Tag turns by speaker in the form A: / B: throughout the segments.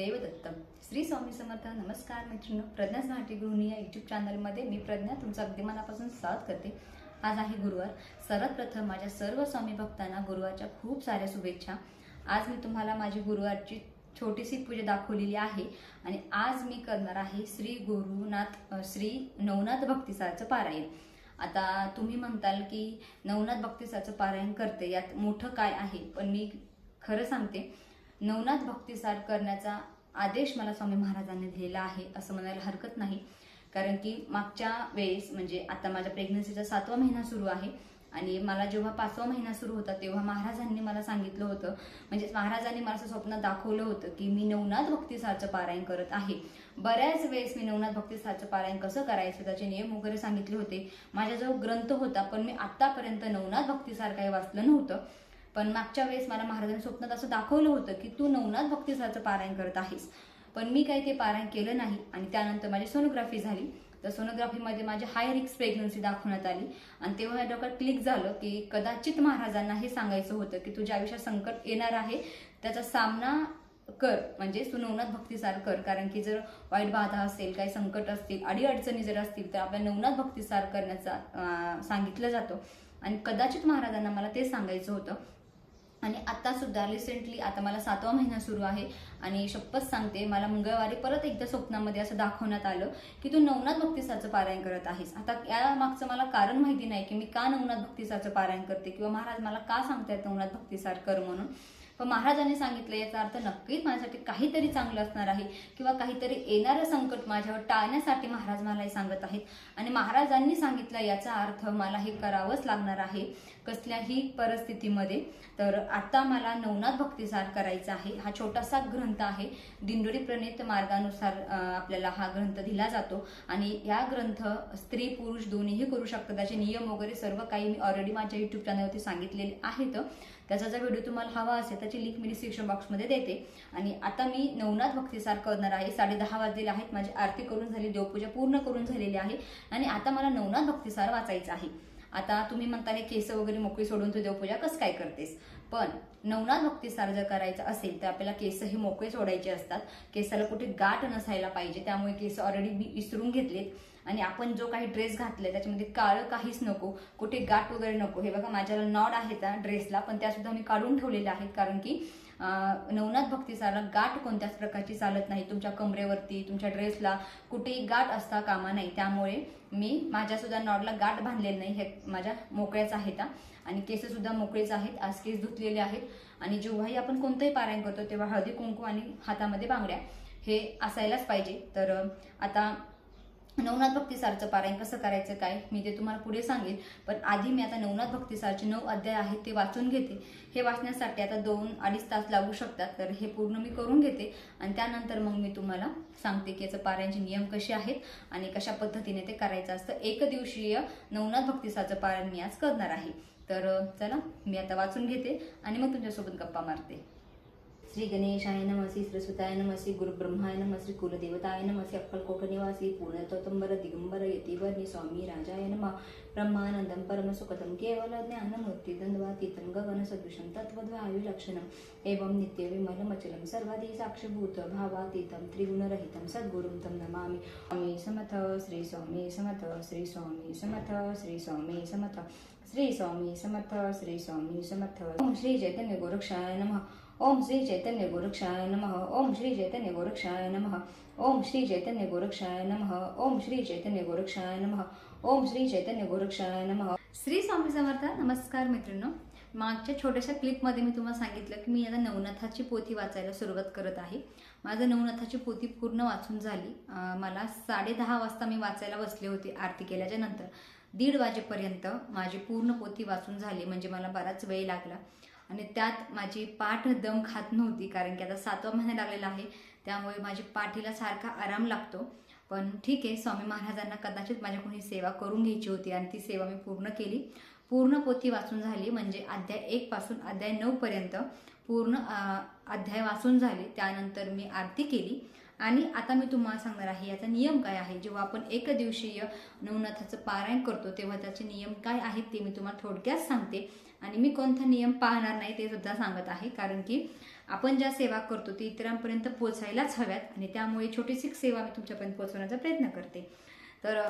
A: देवदत्त श्री स्वामी समर्थ नमस्कार मित्रांनो. प्रज्ञा स्मार्टी गृहिणी या युट्यूब चॅनलमध्ये मी प्रज्ञा तुमचं अगदी मनापासून स्वागत करते. आज आहे गुरुवार. सर्वात प्रथम माझ्या सर्व स्वामी भक्तांना गुरुवारच्या खूप साऱ्या शुभेच्छा. आज मी तुम्हाला माझी गुरुवारची छोटीशी पूजा दाखवलेली आहे आणि आज मी करणार आहे श्री गुरुनाथ श्री नवनाथ भक्तिसारचं पारायण. आता तुम्ही म्हणताल की नवनाथ भक्तिसारचं पारायण करते यात मोठं काय आहे? पण मी खरं सांगते नवनाथ भक्तिसार करण्याचा आदेश मला स्वामी महाराजांनी दिलेला आहे असं म्हणायला हरकत नाही. कारण की मागच्या वेळेस म्हणजे आता माझ्या प्रेग्नन्सीचा सातवा महिना सुरू आहे आणि मला जेव्हा पाचवा महिना सुरू होता तेव्हा महाराजांनी मला सांगितलं होतं म्हणजे महाराजांनी मला असं स्वप्न दाखवलं होतं की मी नवनाथ भक्तिसारचं पारायण करत आहे. बऱ्याच वेळेस मी नवनाथ भक्तिसारचं पारायण कसं करायचं त्याचे नियम वगैरे सांगितले होते. माझ्याजवळ ग्रंथ होता पण मी आतापर्यंत नवनाथ भक्तिसार काही वाचलं नव्हतं. पण मागच्या वेळेस मला महाराजांनी स्वप्नात असं दाखवलं होतं की तू नवनाथ भक्तिसारचं पारायण करत आहेस. पण मी काही ते पारायण केलं नाही आणि त्यानंतर माझी सोनोग्राफी झाली. तर सोनोग्राफीमध्ये माझी हाय रिक्स प्रेग्नन्सी दाखवण्यात आली. आणि तेव्हा माझ्या डोक्यात क्लिक झालं की कदाचित महाराजांना हे सांगायचं होतं की तुझ्या आयुष्यात संकट येणार आहे. त्याचा सामना कर म्हणजे तू नवनाथ भक्तिसार कर. कारण की जर वाईट बाधा असेल काही संकट असतील अडीअडचणी जर असतील तर आपल्या नवनाथ भक्तिसार करण्याचा सांगितलं जातं. आणि कदाचित महाराजांना मला ते सांगायचं होतं. आणि आता सुद्धा रिसेंटली आता मला सातवा महिना सुरू आहे आणि शपथ सांगते मला मंगळवारी परत एकदा स्वप्नामध्ये असं दाखवण्यात आलं की तू नवनाथ भक्तिसाचं पारायण करत आहेस. आता या मागचं मला कारण माहिती नाही की मी का नवनाथ भक्तिसाचं पारायण करते किंवा महाराज मला का सांगतायत नवनाथ भक्तिसार कर म्हणून. पण महाराजांनी सांगितलं याचा अर्थ नक्कीच माझ्यासाठी काहीतरी चांगलं असणार आहे किंवा काहीतरी येणारं संकट माझ्यावर टाळण्यासाठी महाराज मला हे सांगत आहेत. आणि महाराजांनी सांगितलं याचा अर्थ मला हे करावंच लागणार आहे कसल्याही परिस्थितीमध्ये. तर आता मला नवनाथ भक्तिसार करायचा आहे. हा छोटासा ग्रंथ आहे. दिंडोरी प्रणित मार्गानुसार आपल्याला हा ग्रंथ दिला जातो. आणि या ग्रंथ स्त्री पुरुष दोन्हीही करू शकतात. त्याचे नियम वगैरे सर्व काही मी ऑलरेडी माझ्या युट्यूब चॅनलवरती सांगितलेले आहेत. त्याचा जर व्हिडिओ तुम्हाला हवा असेल त्याची लिंक मी डिस्क्रिप्शन बॉक्समध्ये देते. आणि आता मी नवनाथ भक्तिसार करणार आहे. साडे दहा वाजलेले आहेत. माझी आरती करून झाली देवपूजा पूर्ण करून झालेली आहे. आणि आता मला नवनाथ भक्तिसार वाचायचा आहे. आता तुम्ही म्हणता हे केस वगैरे मोकळी सोडून तू देवपूजा कसं काय करतेस? पण नवनाथ भक्तिसार जर करायचं असेल तर आपल्याला केस हे मोकळे सोडायचे असतात. केसाला कुठे गाठ नसायला पाहिजे. त्यामुळे केस ऑलरेडी मी विसरून घेतलेत. आणि आपण जो काही ड्रेस घातलाय त्याच्यामध्ये काळं काहीच नको कुठे गाठ वगैरे नको. हे बघा माझ्याला नॉड आहे त्या ड्रेसला पण त्या सुद्धा मी काढून ठेवलेल्या आहेत कारण की नवनाथ भक्तिसारला गाठ कोणत्याच प्रकारची चालत नाही. तुमच्या कमरेवरती तुमच्या ड्रेसला कुठेही गाठ असता कामा नाही. त्यामुळे मी माझ्या सुद्धा नॉडला गाठ बांधलेली नाही. हे माझ्या मोकळ्याच आहेत आणि केस सुद्धा मोकळेच आहेत. आज केस धुतलेले आहेत. आणि जेव्हाही आपण कोणतंही पारायण करतो तेव्हा हळदी कुंकू आणि हातामध्ये बांगड्या हे असायलाच पाहिजे. तर आता नवनाथ भक्तिसारचं पारायण कसं करायचं काय? मी ते तुम्हाला पुढे सांगेन. पण आधी मी आता नवनाथ भक्तिसारचे नऊ अध्याय आहेत ते वाचून घेते. हे वाचण्यासाठी आता दोन अडीच तास लागू शकतात. तर हे पूर्ण मी करून घेते. आणि त्यानंतर मग मी तुम्हाला सांगते की याचं पारायणचे नियम कसे आहेत आणि कशा पद्धतीने ते करायचं असतं. एक दिवशीय नवनाथ भक्तिसारचं पारायण मी आज करणार आहे. तर चला मी आता वाचून घेते आणि मग तुमच्यासोबत गप्पा मारते. श्री गणेशाय नम श्री सरस्वताय नम श्री गुरुब्रह्माय नम श्री कुलदेवताय नम श्री अक्कलकोट निवासी पूर्णतोतंबर दिगंबर यतिवर्णी स्वामी राजाय नम। ब्रह्मानंदम परमसुखदम केवल ज्ञानमूर्ती दंडवातीतं गगन सदृशं तत्वद्वायुलक्षणम् एवं नित्य विमलमचलं सर्वादि साक्षीभूत भावातीतं त्रिगुणरहितं सद्गुरुं तं नमामि। स्वामी समथ श्री स्वामी समथ श्री स्वामी समथ श्री स्वामी समथ श्री स्वामी समथ श्री स्वामी समथ। श्री चैतन्य गोरक्षाय नमः। ओम श्री चैतन्य गोरक्षाय नमः ओम श्री चैतन्य गोरक्षाय नमः ओम श्री चैतन्य गोरक्षाय नमः ओम श्री चैतन्य गोरक्षाय नमः ओम श्री चैतन्य गोरक्षाय नमः. श्री स्वामी समर्थ नमस्कार मित्रांनो. मागच्या छोट्याशा क्लिपमध्ये मी तुम्हाला सांगितलं की मी आता नवनाथाची पोथी वाचायला सुरुवात करत आहे. माझं नवनाथाची पोथी पूर्ण वाचून झाली. मला साडेदहा वाजता मी वाचायला बसले होते आरती केल्याच्यानंतर. दीड वाजेपर्यंत माझी पूर्ण पोथी वाचून झाली म्हणजे मला बराच वेळ लागला. आणि त्यात माझी पाठ दम खात नव्हती कारण की आता सातवा महिना लागलेला आहे त्यामुळे माझी पाठीला सारखा आराम लागतो. पण ठीक आहे स्वामी महाराजांना कदाचित माझ्याकडून ही सेवा करून घ्यायची होती आणि ती सेवा मी पूर्ण केली. पूर्ण पोथी वाचून झाली म्हणजे अध्याय एक पासून अध्याय नऊ पर्यंत पूर्ण अध्याय वाचून झाले. त्यानंतर मी आरती केली. आणि आता मी तुम्हाला सांगणार आहे याचा नियम काय आहे? जेव्हा आपण एक दिवशीय नवनाथाचं पारायण करतो तेव्हा त्याचे नियम काय आहेत ते मी तुम्हाला थोडक्यात सांगते. आणि मी कोणता नियम पाहणार नाही ते सुद्धा सांगत आहे. कारण की आपण ज्या सेवा करतो ती इतरांपर्यंत पोचायलाच हव्यात आणि त्यामुळे छोटीशी सेवा मी तुमच्यापर्यंत पोहोचवण्याचा प्रयत्न करते. तर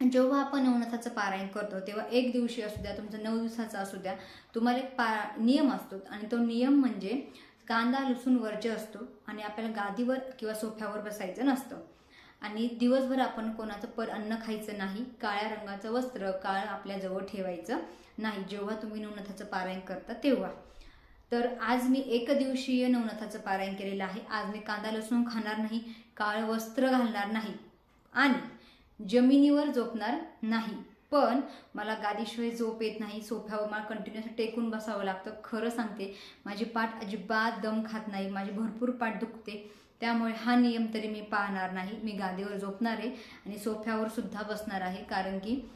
A: जेव्हा आपण नवनाथाचं पारायण करतो तेव्हा एक दिवशी असू द्या तुमचं नऊ दिवसाचा असू द्या तुम्हाला एक पा नियम असतो आणि तो नियम म्हणजे कांदा लसूण वर्ज्य असतो आणि आपल्याला गादीवर किंवा सोफ्यावर बसायचं नसतं. आणि दिवसभर आपण कोणाचं पर अन्न खायचं नाही काळ्या रंगाचं वस्त्र काळ आपल्याजवळ ठेवायचं नाही जेव्हा तुम्ही नवनाथाचं पारायण करता तेव्हा. तर आज मी एक दिवशीय नवनाथाचं पारायण केलेलं आहे. आज मी कांदा लसूण खाणार नाही काळं वस्त्र घालणार नाही आणि जमिनीवर झोपणार नाही. पण मला गादीशिवाय झोप येत नाही सोफ्यावर मला कंटिन्युअस टेकून बसावं लागतं. खरं सांगते माझी पाठ अजिबात दम खात नाही माझी भरपूर पाठ दुखते. त्यामुळे हा नियम तरी मी पाहणार नाही. मी गादीवर झोपणार आहे आणि सोफ्यावर सुद्धा बसणार आहे. कारण की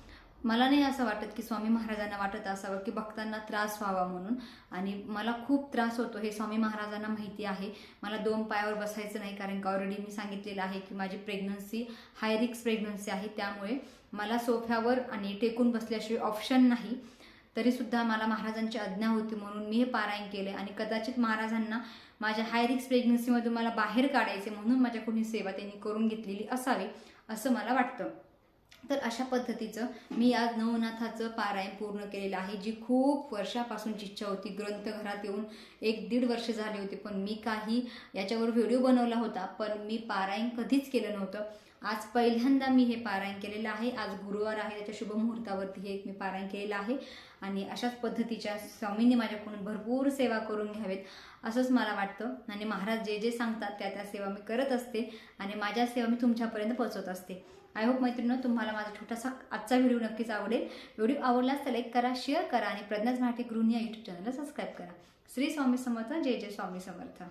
A: मला नाही असं वाटत की स्वामी महाराजांना वाटत असावं की भक्तांना त्रास व्हावा म्हणून. आणि मला खूप त्रास होतो. हे स्वामी महाराजांना माहिती आहे. मला दोन पायावर बसायचं नाही कारण का ऑलरेडी मी सांगितलेलं आहे की माझी प्रेग्नन्सी हाय रिक्स प्रेग्नन्सी आहे. त्यामुळे मला सोफ्यावर आणि टेकून बसल्याशिवाय ऑप्शन नाही. तरीसुद्धा मला महाराजांची आज्ञा होती म्हणून मी हे पारायण केले. आणि कदाचित महाराजांना माझ्या हाय रिक्स प्रेग्नन्सीमधून मला बाहेर काढायचे म्हणून माझ्याकडून ही सेवा त्यांनी करून घेतलेली असावी असं मला वाटतं. तर अशा पद्धतीचं मी आज नवनाथाचं पारायण पूर्ण केलेलं आहे जी खूप वर्षापासूनची इच्छा होती. ग्रंथघरात येऊन एक दीड वर्ष झाले होते पण मी काही याच्यावर व्हिडिओ बनवला होता पण मी पारायण कधीच केलं नव्हतं. आज पहिल्यांदा मी हे पारायण केलेलं आहे. आज गुरुवार आहे. त्याच्या शुभ मुहूर्तावरती हे मी पारायण केलेलं आहे. आणि अशाच पद्धतीच्या स्वामींनी माझ्याकडून भरपूर सेवा करून घ्यावेत असंच मला वाटतं. आणि महाराज जे जे सांगतात त्या त्या सेवा मी करत असते आणि माझ्या सेवा मी तुमच्यापर्यंत पोहोचवत असते. आय होप मैत्रिणी तुम्हाला माझा छोटासा आजचा व्हिडिओ नक्कीच आवडेल. व्हिडिओ आवडलास तर लाईक करा शेअर करा आणि प्रज्ञाच मराठी गृहिणी या यूट्यूब चॅनलला सबस्क्राईब करा. श्री स्वामी समर्थ जय जय स्वामी समर्थ.